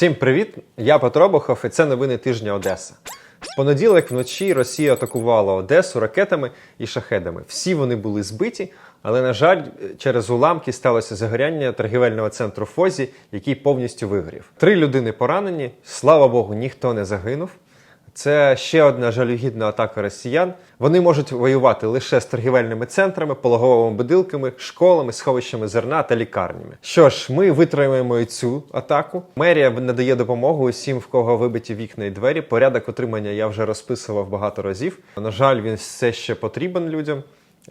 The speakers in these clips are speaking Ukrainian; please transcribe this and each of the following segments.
Всім привіт! Я Петро Бохов і це новини тижня Одеса. В понеділок вночі Росія атакувала Одесу ракетами і шахедами. Всі вони були збиті, але, на жаль, через уламки сталося загоряння торгівельного центру Фозі, який повністю вигорів. Три людини поранені. Слава Богу, ніхто не загинув. Це ще одна жалюгідна атака росіян. Вони можуть воювати лише з торгівельними центрами, пологовими будинками, школами, сховищами зерна та лікарнями. Що ж, ми витримаємо і цю атаку. Мерія надає допомогу усім, в кого вибиті вікна і двері. Порядок отримання я вже розписував багато разів. На жаль, він все ще потрібен людям.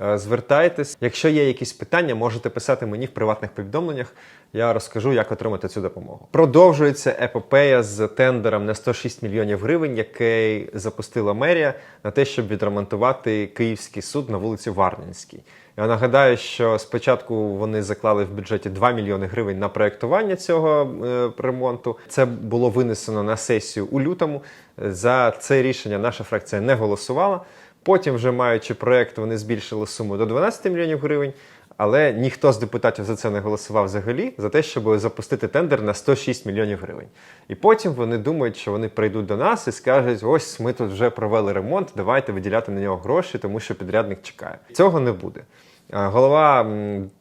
Е, Звертайтесь. Якщо є якісь питання, можете писати мені в приватних повідомленнях. Я розкажу, як отримати цю допомогу. Продовжується епопея з тендером на 106 мільйонів гривень, який запустила мерія на те, щоб відремонтувати Київський суд на вулиці Варненській. Я нагадаю, що спочатку вони заклали в бюджеті 2 мільйони гривень на проєктування цього е, ремонту. Це було винесено на сесію у лютому. За це рішення наша фракція не голосувала. Потім, вже маючи проект, вони збільшили суму до 12 мільйонів гривень. Але ніхто з депутатів за це не голосував взагалі за те, щоб запустити тендер на 106 мільйонів гривень. І потім вони думають, що вони прийдуть до нас і скажуть: ось ми тут вже провели ремонт, давайте виділяти на нього гроші, тому що підрядник чекає. Цього не буде. А Голова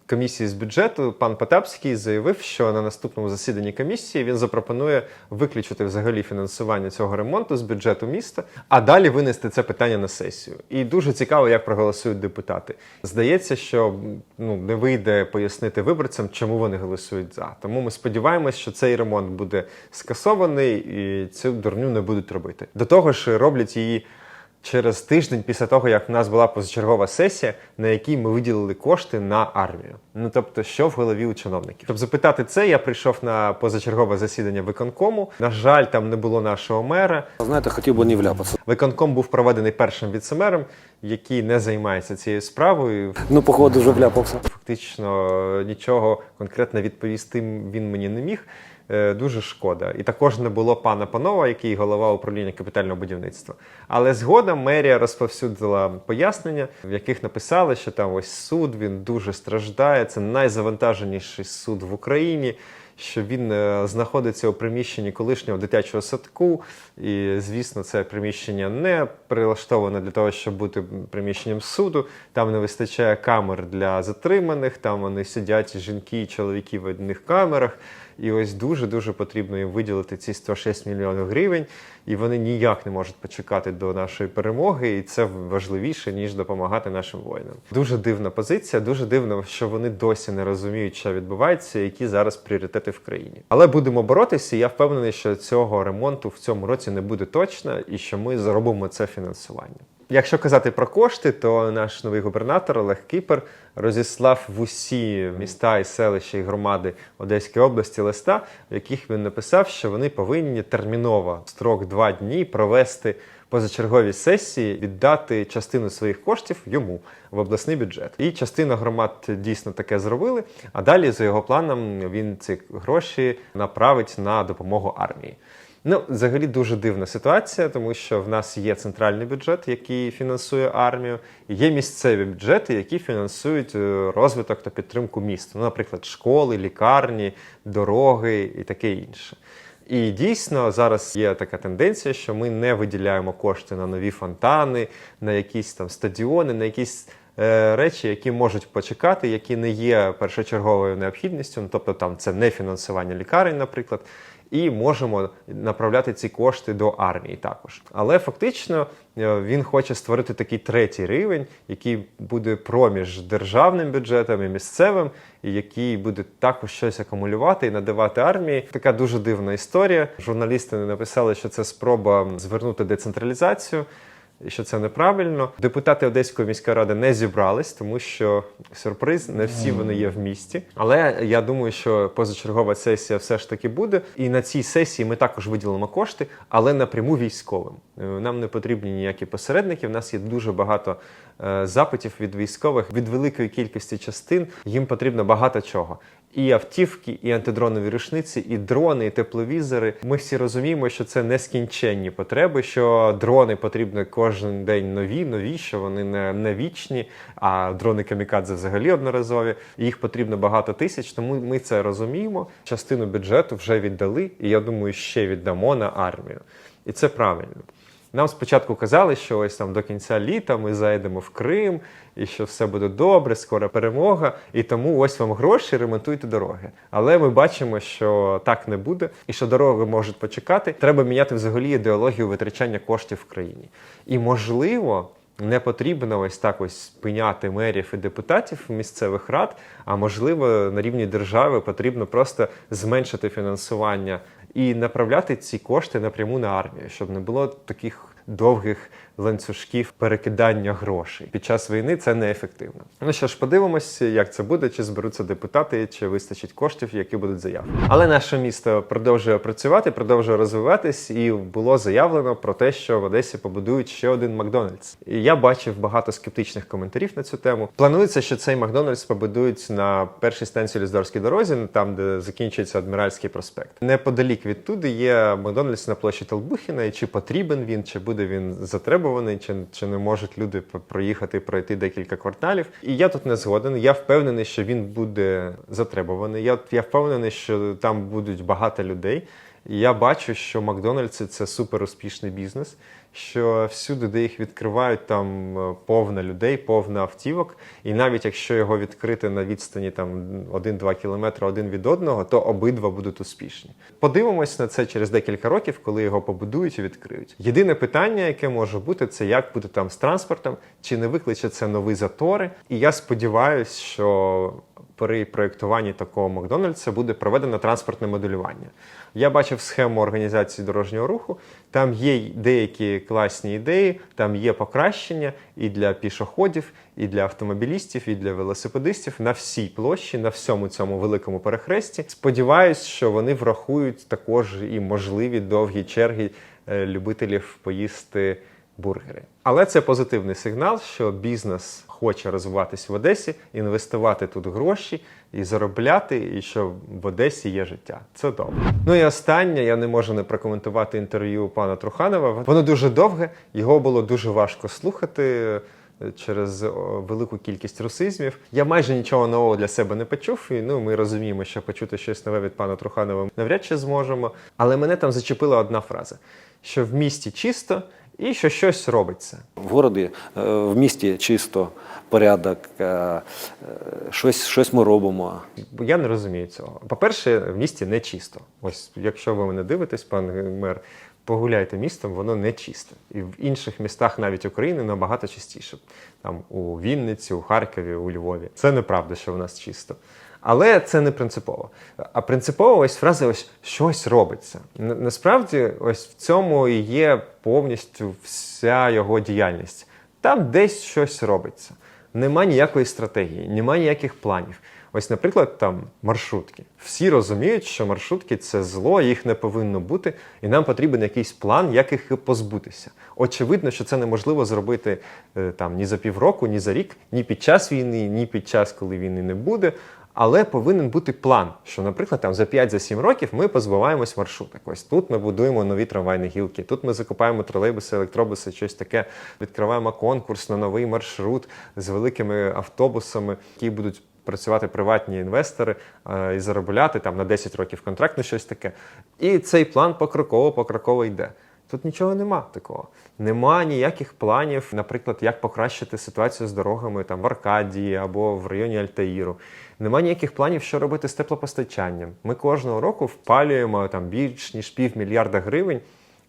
комісії з бюджету пан Потапський заявив, що на наступному засіданні комісії він запропонує виключити взагалі фінансування цього ремонту з бюджету міста, а далі винести це питання на сесію. І дуже цікаво, як проголосують депутати. Здається, що ну не вийде пояснити виборцям, чому вони голосують за. Тому ми сподіваємось, що цей ремонт буде скасований і цю дурню не будуть робити. До того ж, роблять її через тиждень після того, як в нас була позачергова сесія, на якій ми виділили кошти на армію. Ну тобто, що в голові у чиновників? Щоб запитати це, я прийшов на позачергове засідання виконкому. На жаль, там не було нашого мера. Знаєте, хотів би не вляпатися. Виконком був проведений першим віцемером, який не займається цією справою. Ну, походу, вже вляпався. Фактично нічого конкретно відповісти він мені не міг. Е, Дуже шкода. І також не було пана Панова, який голова управління капітального будівництва. Але згодом мерія розповсюдила пояснення, в яких написали, що там ось суд він дуже страждає. Це найзавантаженіший суд в Україні. Що він е, знаходиться у приміщенні колишнього дитячого садку, і звісно, це приміщення не прилаштоване для того, щоб бути приміщенням суду. Там не вистачає камер для затриманих. Там вони сидять жінки і чоловіки в одних камерах. І ось дуже дуже потрібно їм виділити ці 106 мільйонів гривень, і вони ніяк не можуть почекати до нашої перемоги, і це важливіше ніж допомагати нашим воїнам. Дуже дивна позиція. Дуже дивно, що вони досі не розуміють, що відбувається, які зараз пріоритети в країні. Але будемо боротися. і Я впевнений, що цього ремонту в цьому році не буде точно, і що ми заробимо це фінансування. Якщо казати про кошти, то наш новий губернатор Олег Кіпер розіслав в усі міста і селища і громади Одеської області листа, в яких він написав, що вони повинні терміново строк два дні провести позачергові сесії, віддати частину своїх коштів йому в обласний бюджет. І частина громад дійсно таке зробили. А далі, за його планом, він ці гроші направить на допомогу армії. Ну, взагалі дуже дивна ситуація, тому що в нас є центральний бюджет, який фінансує армію, і є місцеві бюджети, які фінансують е, розвиток та підтримку міст. Ну, наприклад, школи, лікарні, дороги і таке інше. І дійсно зараз є така тенденція, що ми не виділяємо кошти на нові фонтани, на якісь там стадіони, на якісь е, речі, які можуть почекати, які не є першочерговою необхідністю. Ну, тобто там це не фінансування лікарень, наприклад. І можемо направляти ці кошти до армії також. Але фактично е, він хоче створити такий третій рівень, який буде проміж державним бюджетом і місцевим, і який буде також щось акумулювати і надавати армії. Така дуже дивна історія. Журналісти написали, що це спроба звернути децентралізацію. Що це неправильно. Депутати Одеської міської ради не зібрались, тому що сюрприз, не всі вони є в місті. Але я думаю, що позачергова сесія все ж таки буде. І на цій сесії ми також виділимо кошти, але напряму військовим. Е, Нам не потрібні ніякі посередники. У нас є дуже багато е, запитів від військових, від великої кількості частин. Їм потрібно багато чого. І автівки, і антидронові рушниці, і дрони, і тепловізори. Ми всі розуміємо, що це нескінченні потреби, що дрони потрібні кожен день нові, нові, що вони не, не вічні, а дрони камікадзе взагалі одноразові. Їх потрібно багато тисяч, тому ми це розуміємо. Частину бюджету вже віддали, і я думаю, ще віддамо на армію. І це правильно. Нам спочатку казали, що ось там до кінця літа ми зайдемо в Крим, і що все буде добре, скоро перемога, і тому ось вам гроші, ремонтуйте дороги. Але ми бачимо, що так не буде, і що дороги можуть почекати. Треба міняти взагалі ідеологію витрачання коштів в країні. І можливо. Не потрібно ось так ось спиняти мерів і депутатів місцевих рад, а можливо на рівні держави потрібно просто зменшити фінансування і направляти ці кошти напряму на армію, щоб не було таких довгих ланцюжків перекидання грошей. Під час війни це неефективно. Ну що ж, подивимося, як це буде, чи зберуться депутати, чи вистачить коштів, які будуть заявлені. Але наше місто продовжує працювати, продовжує розвиватись, і було заявлено про те, що в Одесі побудують ще один Макдональдс. І я бачив багато скептичних коментарів на цю тему. Планується, що цей Макдональдс побудують на першій станції Ліздорській дорозі, там де закінчується Адміральський проспект. Неподалік відтуди є Макдональдс на площі Толбухіна, і чи потрібен він, чи буде він затребуваний, чи, чи не можуть люди проїхати пройти декілька кварталів. І я тут не згоден. Я впевнений, що він буде затребуваний. Я, я впевнений, що там будуть багато людей. Я бачу, що Макдональдси це супер успішний бізнес. Що всюди, де їх відкривають, там е, повна людей, повна автівок. І навіть якщо його відкрити на відстані там 1-2 кілометри один від одного, то обидва будуть успішні. Подивимось на це через декілька років, коли його побудують і відкриють. Єдине питання, яке може бути, це як буде там з транспортом, чи не викличе це нові затори. І я сподіваюся, що при проєктуванні такого Макдональдса буде проведено транспортне моделювання. Я бачив схему організації дорожнього руху. Там є деякі класні ідеї, там є покращення і для пішоходів, і для автомобілістів, і для велосипедистів на всій площі, на всьому цьому великому перехресті. Сподіваюсь, що вони врахують також і можливі довгі черги е, любителів поїсти бургери. Але це позитивний сигнал, що бізнес хоче розвиватись в Одесі, інвестувати тут гроші і заробляти, і що в Одесі є життя. Це добре. Ну і останнє, я не можу не прокоментувати інтерв'ю пана Труханова. Воно дуже довге, його було дуже важко слухати. е, Через велику кількість русизмів я майже нічого нового для себе не почув. І ну ми розуміємо, що почути щось нове від пана Труханова навряд чи зможемо. Але мене там зачепила одна фраза: що в місті чисто і що щось робиться. В городі, е, в місті чисто, порядок, е, е, щось, щось ми робимо. Я не розумію цього. По-перше, в місті не чисто. Ось якщо ви мене дивитесь, пан мер, погуляйте містом, воно не чисте. І в інших містах, навіть України, набагато чистіше. Там у Вінниці, у Харкові, у Львові. Це неправда, що в нас чисто. Але це не принципово. А принципово ось фраза ось щось робиться. Насправді, ось в цьому і є повністю вся його діяльність. Там десь щось робиться. Нема ніякої стратегії, нема ніяких планів. Ось, наприклад, там маршрутки. Всі розуміють, що маршрутки це зло, їх не повинно бути, і нам потрібен якийсь план, як їх позбутися. Очевидно, що це неможливо зробити е, там ні за півроку, ні за рік, ні під час війни, ні під час, коли війни не буде. Але повинен бути план, що, наприклад, там за 5-7 років ми позбуваємось маршруток. Ось тут ми будуємо нові трамвайні гілки, тут ми закупаємо тролейбуси, електробуси, щось таке. Відкриваємо конкурс на новий маршрут з великими автобусами, які будуть працювати приватні інвестори е, і заробляти там на 10 років контракт на щось таке. І цей план покроково, покроково йде. Тут нічого нема такого. Нема ніяких планів, наприклад, як покращити ситуацію з дорогами там в Аркадії або в районі Альтаїру. Нема ніяких планів, що робити з теплопостачанням. Ми кожного року впалюємо там більш ніж півмільярда гривень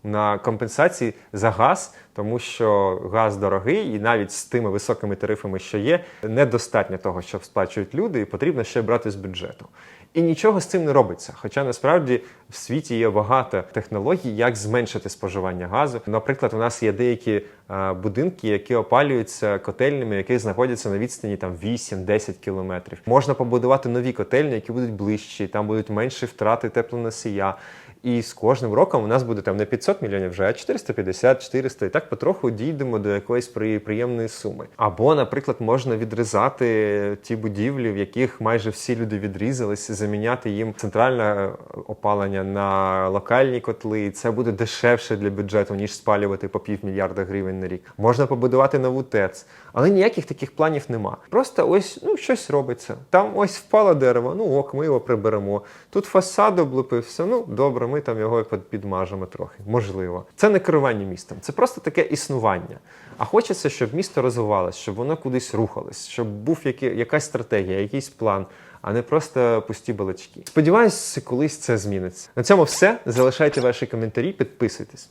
на компенсації за газ, тому що газ дорогий, і навіть з тими високими тарифами, що є, недостатньо того, що сплачують люди, і потрібно ще брати з бюджету. І нічого з цим не робиться. Хоча насправді в світі є багато технологій, як зменшити споживання газу. Наприклад, у нас є деякі е, будинки, які опалюються котельнями, які знаходяться на відстані там 8-10 кілометрів. Можна побудувати нові котельні, які будуть ближчі, там будуть менші втрати теплоносія. І з кожним роком у нас буде там не 500 мільйонів вже, а 450, 400, і так потроху дійдемо до якоїсь при- приємної суми. Або, наприклад, можна відрізати ті будівлі, в яких майже всі люди відрізались, заміняти їм центральне опалення на локальні котли. І це буде дешевше для бюджету, ніж спалювати по півмільярда гривень на рік. Можна побудувати нову ТЕЦ, але ніяких таких планів нема. Просто ось ну щось робиться. Там ось впало дерево, ну ок, ми його приберемо. Тут фасад облупився, ну добре, ми там його під- підмажемо трохи. Можливо. Це не керування містом, це просто таке існування. А хочеться, щоб місто розвивалось, щоб воно кудись рухалось, щоб був які, якась стратегія, якийсь план. А не просто пусті балачки. Сподіваюсь, колись це зміниться. На цьому все. Залишайте ваші коментарі, підписуйтесь.